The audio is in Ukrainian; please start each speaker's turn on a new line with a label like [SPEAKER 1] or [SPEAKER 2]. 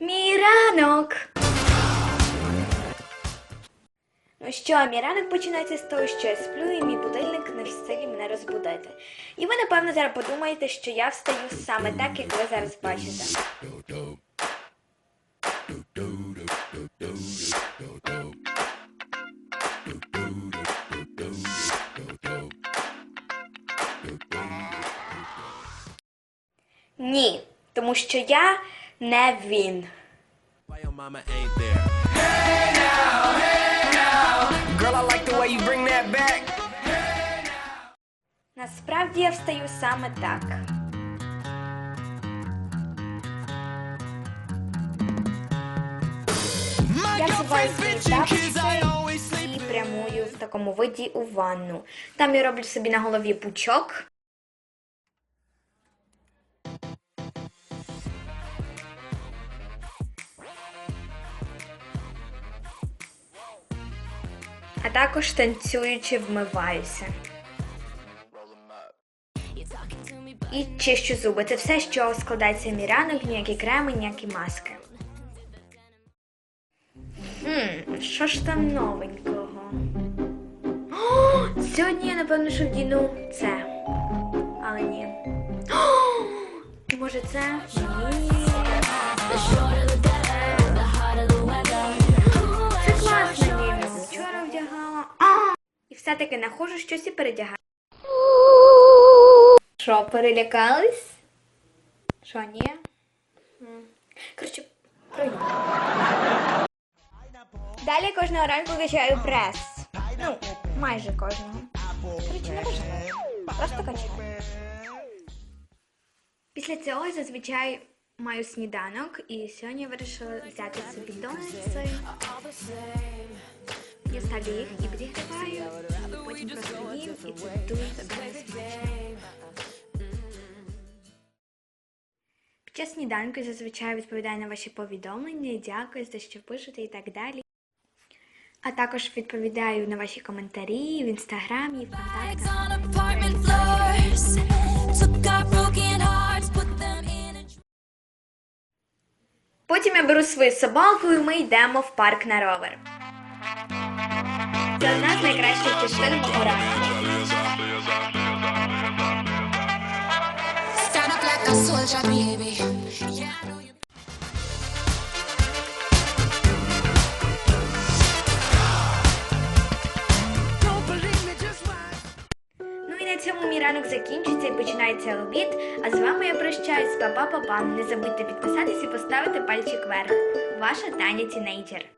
[SPEAKER 1] Мій ранок. Ну що, мій ранок починається з того, що я сплю, і мій будильник не в силі мене розбудити. І ви, напевно, зараз подумаєте, що я встаю саме так, як ви зараз бачите. Ні, тому що я не він. Насправді я встаю саме так. Я свої тапочки і прямую в такому виді у ванну. Там я роблю собі на голові пучок. А також танцюючи вмиваюся. І чищу зуби. Це все, що складається мій ранок, ніякі креми, ніякі маски. Хм, що ж там новенького? О, сьогодні я, напевно, що вдіну це. Але ні. О, може це? Ні. І все-таки знаходжу щось і передягаю. Що, перелякались? Що, ні? Коротше, пройду. Далі кожного ранку качаю прес. Ну, майже кожного. Коротше, не важливо. Просто качаю. Після цього зазвичай маю сніданок, і сьогодні я вирішила взяти собі донеси. Ставлю їх і підігріваю, і потім просто їм, і це дуже смачно. Під час сніданку зазвичай відповідаю на ваші повідомлення, дякую за те, що пишете і так далі. А також відповідаю на ваші коментарі в інстаграмі, в Потім я беру свою собаку і ми йдемо в парк на ровер. Це одна з найкращих частин мого ранку. Ну цьому мій ранок закінчиться і починається обід. А з вами я прощаюсь. Па-па-па-па. Не забудьте підписатись і поставити пальчик вверх. Ваша Таня Тінейджер.